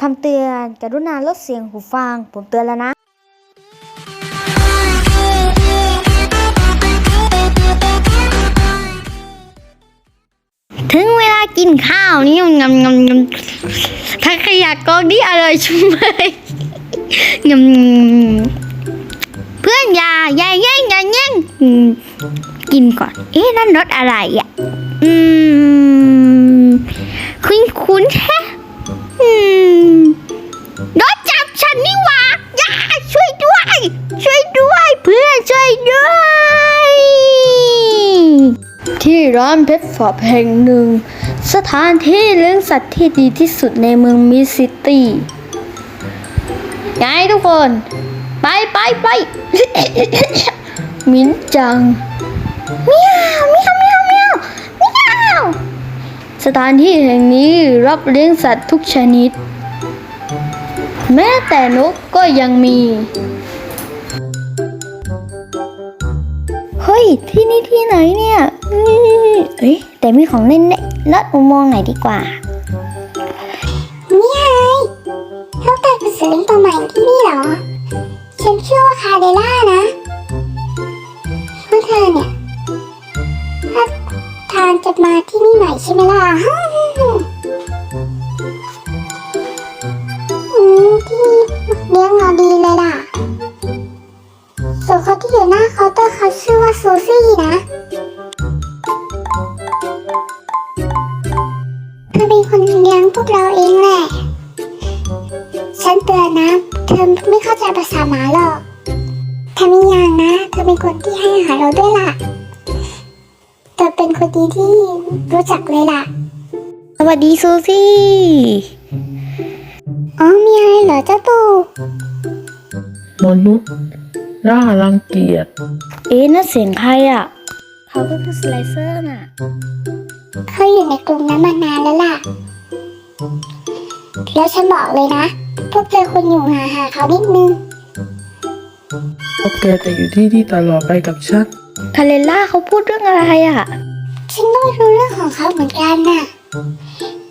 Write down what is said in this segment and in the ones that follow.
คำเตือนกรุณาลดเสียงหูฟัง ผมเตือนแล้วนะ ถึงเวลากินข้าวนี่งำงำงำถ้าขยะกองนี่อร่อยชุ่มเลยงำเพื่อนอย่าอย่าแย่งอย่าแย่งกินก่อน เอ๊ะนั่นรสอะไรอะ อืม ร้านเพชรฟอบแห่งหนึ่ง สถานที่เลี้ยงสัตว์ที่ดีที่สุดในเมืองมิสซิตี้ไงทุกคน ไปไปไปมิ้นจังเมียวเมียวเมียวเมียวเมียวสถานที่แห่งนี้รับเลี้ยงสัตว์ทุกชนิด แม้แต่นกก็ยังมีเฮ้ย ที่นี่ที่ไหนเนี่ย เฮ้ยเอ้ยแต่มีของเล่นเนี่ยลอดอุโมงค์ไหนดีกว่า นี่ไงเขาเกิดเป็นศิลปินตัวใหม่ที่นี่เหรอ ฉันชื่อว่าคาเดล่านะพวกเธอเนี่ยถ้าทานจะมาที่นี่ใหม่ใช่ไหมล่ะ เธอเป็นคนที่ให้อาหารเราด้วยล่ะ เธอเป็นคนดีที่รู้จักเลยล่ะ สวัสดีซูซี่ อ๋อมีอะไรเหรอเจ้าตูมนุษย์น่ารังเกียจ เอ๊ะนั่นเสียงใครอะ เขาก็คือสไลเซอร์น่ะ เขาอยู่ในกลุ่มนั้นมานานแล้วล่ะ แล้วฉันบอกเลยนะ พวกเธอควรอยู่ห่างๆเขานิดนึง พวกแกจะอยู่ที่ที่ตลอดไปกับฉัน คาเลล่าเขาพูดเรื่องอะไรอะ ฉันก็ไม่รู้เรื่องของเขาเหมือนกันน่ะ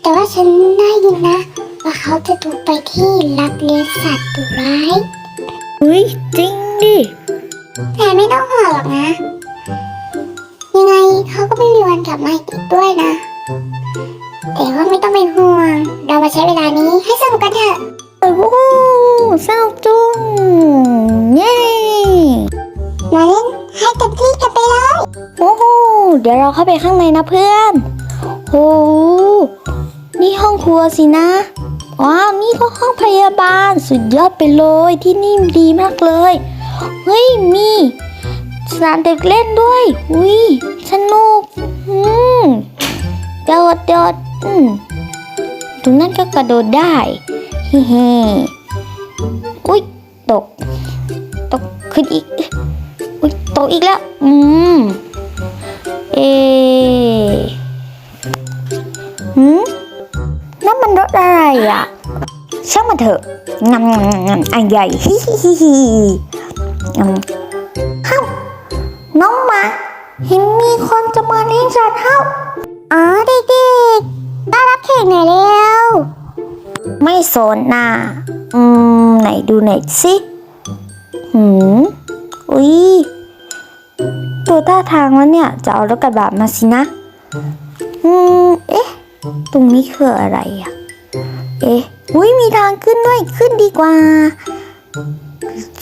แต่ว่าฉันได้ยินนะ ว่าเขาจะถูกไปที่รับเลี้ยงสัตว์ดุร้ายเฮ้ยจริงดิแต่ไม่ต้องห่วงหรอกนะ ยังไงเขาก็ไม่มีวันกลับมาอีกด้วยนะ แต่ว่าไม่ต้องเป็นห่วง เรามาใช้เวลานี้ให้ ดี๋ยวเราเข้าไปข้างในนะเพื่อนโอ้นี่ห้องครัวสินะ ว้าว นี่ก็ห้องพยาบาลสุดยอดไปเลยที่นี่ดีมากเลย เฮ้ย มีสนามเด็กเล่นด้วย อุ้ยสนุก อืมโดดโดดอืมตรงนั้นก็กระโดดได้เฮ้เฮ้อุ้ยตก ตกขึ้นอีก อุ้ยตกอีกแล้ว อืม เอหืมนั่นมันรถอะไรอะ ช่างมันเถอะงำงำงำงำอันใหญ่ฮิฮิฮิฮิงำเฮ้าน้องหมาเห็นมีคนจะมาเลี้ยงสัตว์เฮ้าอ๋อเด็กๆต้อนรับแขกหน่อยเร็วไม่สนน่ะอืม ไหนดูไหนสิ หืม อุ้ย ตัวท่าทางแล้วเนี่ยจะเอารถกระบะมาสินะ อืม เอ๊ะ ตรงนี้คืออะไรอะ เอ๊ะ อุ้ยมีทางขึ้นด้วย ขึ้นดีกว่า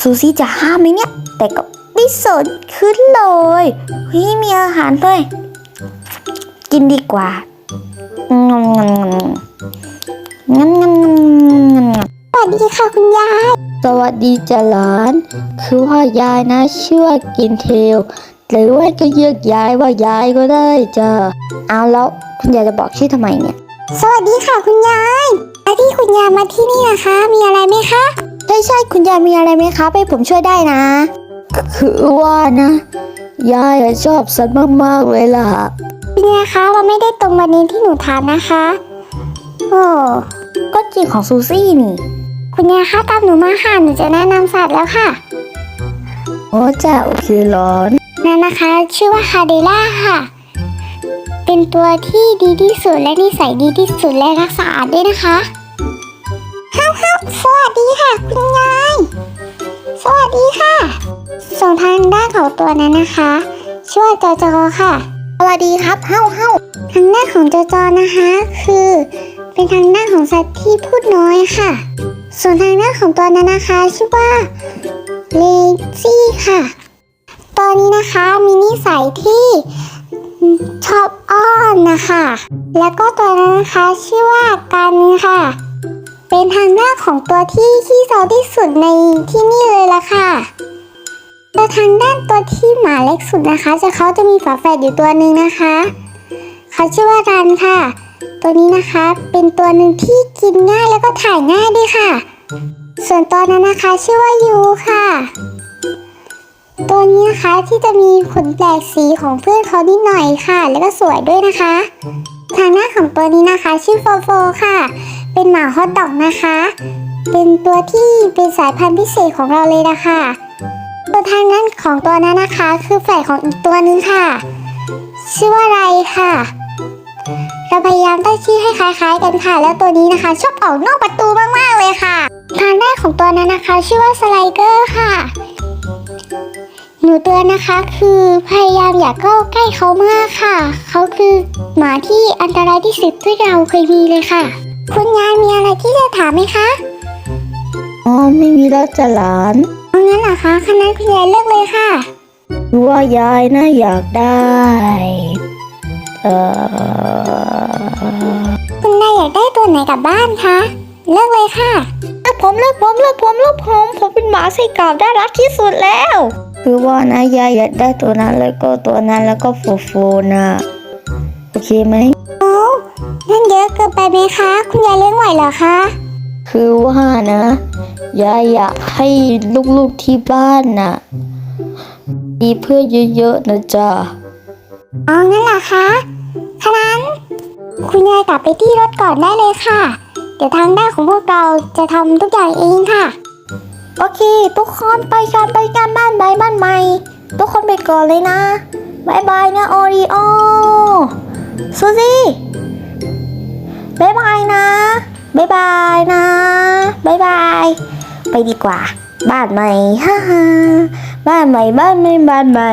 ซูซี่จะห้ามไหมเนี่ย แต่ก็ไม่สนขึ้นเลยเฮ้ยมีอาหารด้วย กินดีกว่างงงงงงงงงงสวัสดีค่ะคุณยาย สวัสดีจ้ะหลาน คือว่ายายนะชื่อว่ากินเทล หรือว่าก็เรียกยายว่ายายก็ได้จ้ะเอาแล้วคุณยายจะบอกชื่อทำไมเนี่ย สวัสดีค่ะคุณยายแล้วที่คุณยายมาที่นี่นะคะ มีอะไรไหมคะ ใช่ใช่คุณยายมีอะไรไหมคะให้ผมช่วยได้นะ คือว่านะ ยายอะชอบสัตว์มากๆเลยล่ะ คุณยายคะเราไม่ได้ตรงประเด็นที่หนูถามนะคะ โอ้ ก็จริงของซูซี่นี่ คุณยายคะตามหนูมาค่ะ หนูจะแนะนำสัตว์แล้วค่ะ โอ้จ้าโอเคหลอน้นนะคะ ชื่อว่าฮาเดล่าค่ะ เป็นตัวที่ดีที่สุดและนิสัยดีที่สุดและรักษาด้วยนะคะฮ้าวฮ้าวสวัสดีค่ะ คุณยาย สวัสดีค่ะส่งทางด้านของตัวนั้นนะคะ ชื่อว่าจอจอค่ะ สวัสดีครับเฮ้าเฮ้าทางด้านของจอจอนะคะ คือ เป็นทางด้านของสัตว์ที่พูดน้อยค่ะ ส่วนทางด้านของตัวนั้นนะคะ ชื่อว่าเลซี่ค่ะ ตอนนี้นะคะมีนิสัยที่ชอบอ้อนนะคะ แล้วก็ตัวนั้นนะคะชื่อว่ากันค่ะ เป็นทางด้านของตัวที่ขี้เศร้าที่สุดในที่นี่เลยละค่ะโดยทางด้านตัวที่หมาเล็กสุดนะคะ จะเขาจะมีฝาแฝดอยู่ตัวหนึ่งนะคะ เขาชื่อว่ารันค่ะ ตัวนี้นะคะเป็นตัวหนึ่งที่กินง่ายแล้วก็ถ่ายง่ายด้วยค่ะ ส่วนตัวนั้นนะคะชื่อว่ายูค่ะ ตัวนี้นะคะที่จะมีขนแปลกสีของเพื่อนเขานิดหน่อยค่ะ แล้วก็สวยด้วยนะคะ ทางหน้าของตัวนี้นะคะ ชื่อโฟโฟค่ะ เป็นหมาฮอตดอกนะคะ เป็นตัวที่เป็นสายพันธุ์พิเศษของเราเลยนะคะตัวทางด้านของตัวนั้นนะคะ คือแฝดของอีกตัวหนึงค่ะ ชื่อว่าไรค่ะ เราพยายามตั้งชื่อให้คล้ายๆกันค่ะ แล้วตัวนี้นะคะ ชอบออกนอกประตูมากๆเลยค่ะ ทางด้านของตัวนั้นนะคะ ชื่อว่าสไลเกอร์ค่ะ หนูเตือนนะคะคือพยายามอย่าเข้าใกล้เขามากค่ะ เขาคือหมาที่อันตรายที่สุดที่เราเคยมีเลยค่ะ คุณยายมีอะไรที่จะถามไหมคะอ๋อไม่มีแล้วจ้ะหลานเอางั้นเหรอคะคณะคุณยายเลือกเลยค่ะรู้ว่ายายนะอยากได้เอ่อคุณนายอยากได้ตัวไหนกลับบ้านคะเลือกเลยค่ะเลือกผมเลือกผมเลือกผมเลือกผมผมเป็นหมาใส่กรอบได้รักที่สุดแล้ว คือว่านะยายอยากได้ตัวนั้นแล้วก็ตัวนั้นแล้วก็โฟโฟนะโอเคไหมโอ้นั่นเยอะเกินไปไหมคะ คุณยายเลี้ยงไหวเหรอคะ คือว่านะยายอยากให้ลูกๆที่บ้านน่ะมีเพื่อนเยอะๆนะจ๊ะอ๋องั้นเหรอคะขนั้นคุณยายกลับไปที่รถก่อนได้เลยค่ะ เดี๋ยวทางด้านของพวกเราจะทำทุกอย่างเองค่ะ โอเค ทุกคนไปกันไปกันบ้านใหม่บ้านใหม่ ทุกคนไปก่อนเลยนะบายบายนะโอริโอซูซี่บายบายนะบายบายนะบายบาย ไปดีกว่า บ้านใหม่ฮ่าฮ่าบ้านใหม่บ้านใหม่บ้านใหม่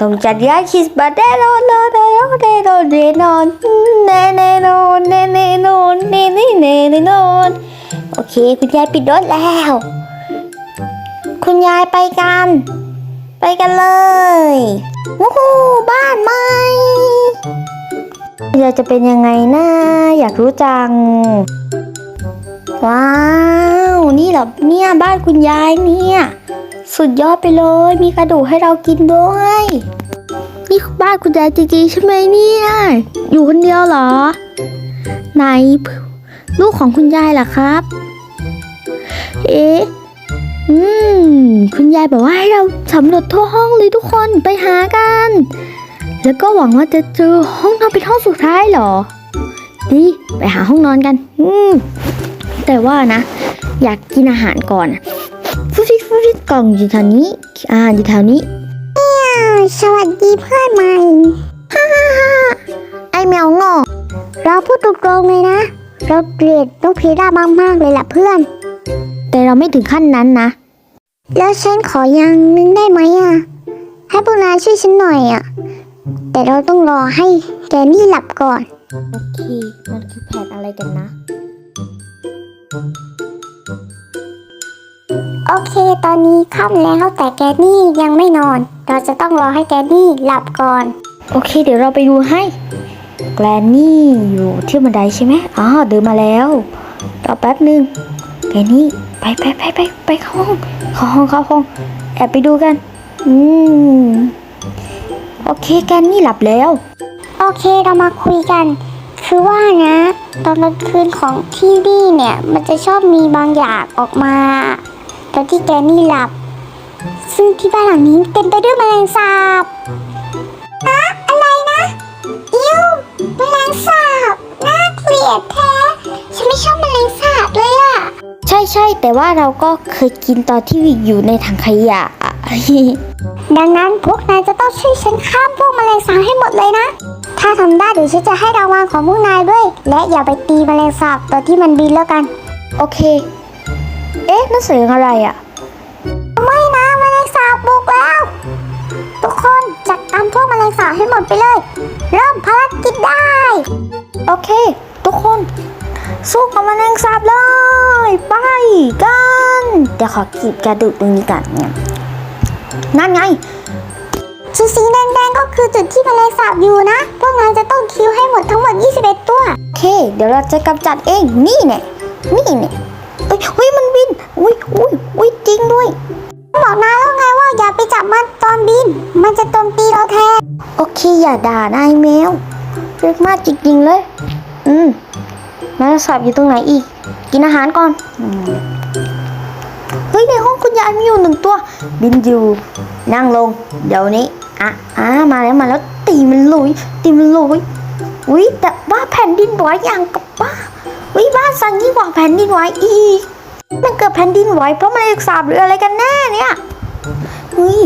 ต้องจัดย้ายคิสต์มาสแน่นอนเลยแน่นอนแน่นอนแน่นอนแน่แน่นอนแน่แน่นอนน่แน่แน่แน่นอนโอเค คุณยายปิดรถแล้ว คุณยายไปกัน ไปกันเลยวู้ฮู้บ้านใหม่คุณยายจะเป็นยังไงนะอยากรู้จัง ว้าว นี่เหรอเนี่ยบ้านคุณยายเนี่ย สุดยอดไปเลย มีกระดูกให้เรากินด้วย นี่บ้านคุณยายจริงๆใช่ไหมเนี่ย อยู่คนเดียวเหรอ ไหน ลูกของคุณยายล่ะครับ เอ๊ะ อืม คุณยายบอกว่าให้เราสำรวจทั่วห้องเลยทุกคนไปหากัน แล้วก็หวังว่าจะเจอห้องนอนเป็นห้องสุดท้ายเหรอ ดี ไปหาห้องนอนกัน อืม แต่ว่านะ อยากกินอาหารก่อนอะฟุฟิฟุฟิกล่องอยู่แถวนี้อ่าอยู่แถวนี้สวัสดีเพื่อนใหม่ไอแมวงอกเราพูดตรงๆเลยนะ เราเกลียดน้องพีรามากๆเลยล่ะเพื่อน แต่เราไม่ถึงขั้นนั้นนะ แล้วฉันขออย่างหนึงได้ไหมอะ ให้พวกนายช่วยฉันหน่อยอะ แต่เราต้องรอให้แกนี่หลับก่อน โอเค มันคือแผนอะไรกันนะ โอเค ตอนนี้ค่ำแล้วแต่แกนี่ยังไม่นอน เราจะต้องรอให้แกนี่หลับก่อน โอเค เดี๋ยวเราไปดูให้ แกลนนี่อยู่ที่บันไดใช่ไหมอ๋อเดินมาแล้ว รอแป๊บหนึ่ง แกนี่ไปไปไปไปไปเข้าห้องเข้าห้องเข้าห้อง แอบไปดูกัน อืม โอเคแกนนี่หลับแล้ว โอเคเรามาคุยกัน คือว่านะ ตอนกลางคืนของที่นี่เนี่ย มันจะชอบมีบางอย่างออกมา ตอนที่แกนี่หลับ ซึ่งที่บ้านหลังนี้เต็มไปด้วยแมลง แต่ว่าเราก็เคยกินตอนที่อยู่ในถังขยะ ดังนั้นพวกนายจะต้องช่วยฉันข้ามพวกแมลงสาบให้หมดเลยนะ ถ้าทำได้เดี๋ยวฉันจะให้รางวัลของพวกนายด้วย และอย่าไปตีแมลงสาบตัวที่มันบินแล้วกัน โอเค เอ๊ะนั่นเสียงอะไรอะ่ะ ไม่นะแมลงสาบบุกแล้วพวกแมลงสาบให้หมดไปเลย เริ่มภารกิจได้ โอเค ทุกคนสู้กับแมลงสาบเลยไป กัน เดี๋ยวขอกีบกระดูกตรงนี้กันเนี่ยนั่นไงสีสีแดงๆก็คือจุดที่แมลงสาบอยู่นะ พวกนายจะต้องคิวให้หมดทั้งหมด 21 ตัว โอเค เดี๋ยวเราจะกำจัดเอง นี่เนี่ย นี่เนี่ยเอ้ยเฮ้ย มันบิน อุ้ยอุ้ยอุ้ยจริงด้วย บอกนาแล้วไงว่าอย่าไปจับมันตอนบิน มันจะโจมตีเราแทน โอเค อย่าด่านายแมวเรียกมากจริงๆเลย อืม แมลงสาบอยู่ตรงไหนอีก กินอาหารก่อน เฮ้ยในห้องคุณยายมีอยู่หนึ่งตัว บินอยู่ นั่งลง เดี๋ยวนี้ อะอะมาแล้วมาแล้วตีมันลุย ตีมันลุยอุ้ยแต่ว่าแผ่นดินไหวอย่างกับบ้าอุ้ยบ้านสั่งยิ่งกว่าแผ่นดินไหวอีก มันเกิดแผ่นดินไหวเพราะแมลงสาบหรืออะไรกันแน่เนี่ยเฮ้ย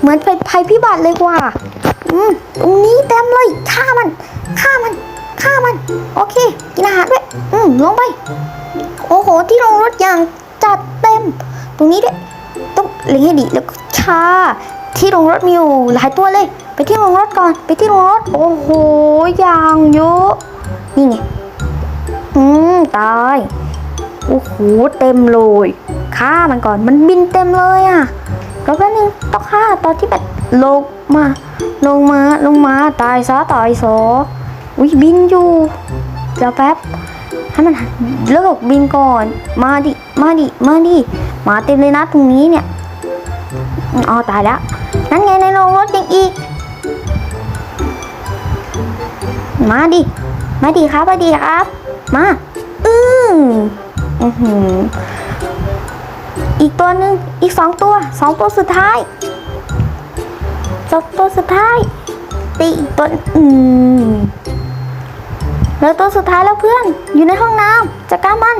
เหมือนเป็นภัยพิบัติเลยว่ะอืมตรงนี้เต็มเลยฆ่ามันฆ่ามัน ฆ่ามัน โอเค กินอาหารด้วย อืมลงไป โอ้โห ที่ลงรถอย่างจัดเต็ม ตรงนี้ด้วย ต้องเล็งให้ดีแล้วก็ชาที่ลงรถมีอยู่หลายตัวเลย ไปที่ลงรถก่อน ไปที่ลงรถ โอ้โห อย่างเยอะ นี่ไง อืม ตาย โอ้โห เต็มเลยฆ่ามันก่อน มันบินเต็มเลยอะแล้วแป๊บนึงต้องฆ่าตอนที่แบบลงมา ลงมา ลงมา ตายซะตายโซ อุ้ยบินอยู่เดี๋ยวแป๊บให้มันเลิกบินก่อน มาดิ มาดิ มาดิ มาเต็มเลยนะตรงนี้เนี่ยอ๋อตายแล้ว นั่นไงในโรงรถยังอีก มาดิ มาดิครับ มาดิครับ มา อืออือหืออีกตัวหนึ่งอีกสองตัวสองตัวสุดท้ายสองตัวสุดท้ายตีอีกตัวอืม แล้วตัวสุดท้ายแล้วเพื่อน อยู่ในห้องน้ำจัดการมัน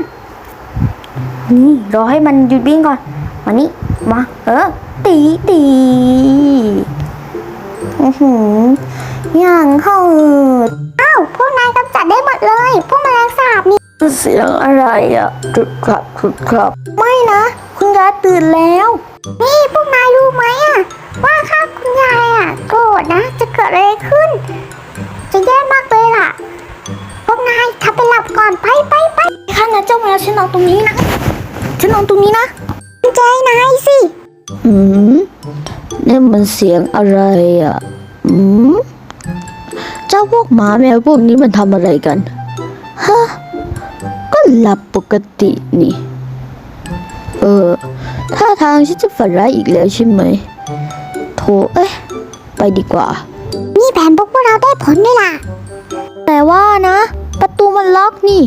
นี่รอให้มันหยุดบินก่อนมานี่มาเออตีตีอือหืออย่างเหิดอ้าวพวกนายกำจัดได้หมดเลย พวกแมลงสาบนี่เสียงอะไรอะครุดครับครุดครับ ไม่นะคุณยายตื่นแล้ว นี่พวกนายรู้ไหมอะว่าถ้าคุณยายอะโกรธนะ จะเกิดอะไรขึ้น จะแย่มากเลยล่ะ พวกนายทำไปหลับก่อนไปไปไปข้านะเจ้าแมวฉันนอนตรงนี้นะฉันนอนตรงนี้นะใจนายสิอืมนี่มันเสียงอะไรอะอืมเจ้าพวกหมาแมวพวกนี้มันทำอะไรกันฮะก็หลับปกตินี่ เออท่าทางฉันจะฝันร้ายอีกแล้วใช่ไหมโถเอ้ยไปดีกว่า นี่แผนพวกพวกเราได้ผลด้วยล่ะ แต่ว่านะ ประตูมันล็อกนี่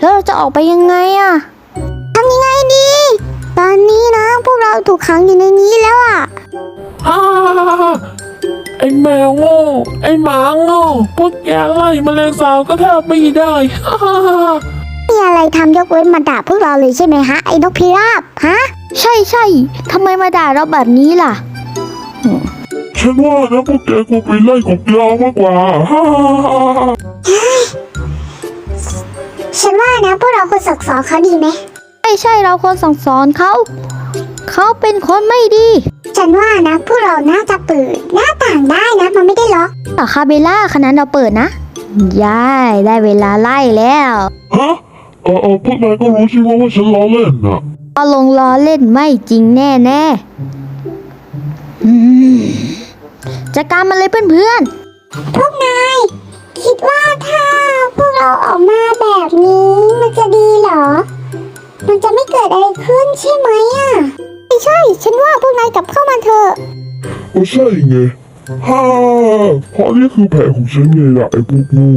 แล้วเราจะออกไปยังไงอะทำยังไงดี ตอนนี้นะ พวกเราถูกขังอยู่ในนี้แล้วอะฮ่าไอ้แมวโง่ไอ้หมาโง่พวกแกไล่แมลงสาบก็แทบไม่ได้ฮ่าฮ่าฮ่ามีอะไรทำยกเว้นมาด่าพวกเราเลยใช่ไหมฮะไอ้นกพิราบฮะ ใช่ใช่ทำไมมาด่าเราแบบนี้ล่ะ ฉันว่านะพวกแกคงไปไล่กบยาวมากกว่าฮ่าฮ่าฮ่าฮ่า ฉันว่านะพวกเราควรสั่งสอนเขาดีไหมใช่ใช่เราควรสั่งสอนเขา เขาเป็นคนไม่ดีฉันว่านะพวกเราน่าจะเปิดหน้าต่างได้นะ มันไม่ได้ล็อก ต่อคาเบล่าขนาดเราเปิดนะยายได้เวลาไล่แล้วฮะเออเออพวกนายก็รู้ใช่ไหมว่าฉันล้อเล่นน่ะก็ลงล้อเล่นไม่จริงแน่แน่ๆอืมจัดการมันเลยเพื่อนพวกนาย คิดว่าถ้าพวก เอาออกมาแบบนี้มันจะดีเหรอ มันจะไม่เกิดอะไรขึ้นใช่ไหมอะไม่ใช่ ฉันว่าพวกนายกลับเข้ามาเถอะก็ใช่ไงฮ่าเพราะนี่คือแผนของฉันไงล่ะไอ้พวกโง่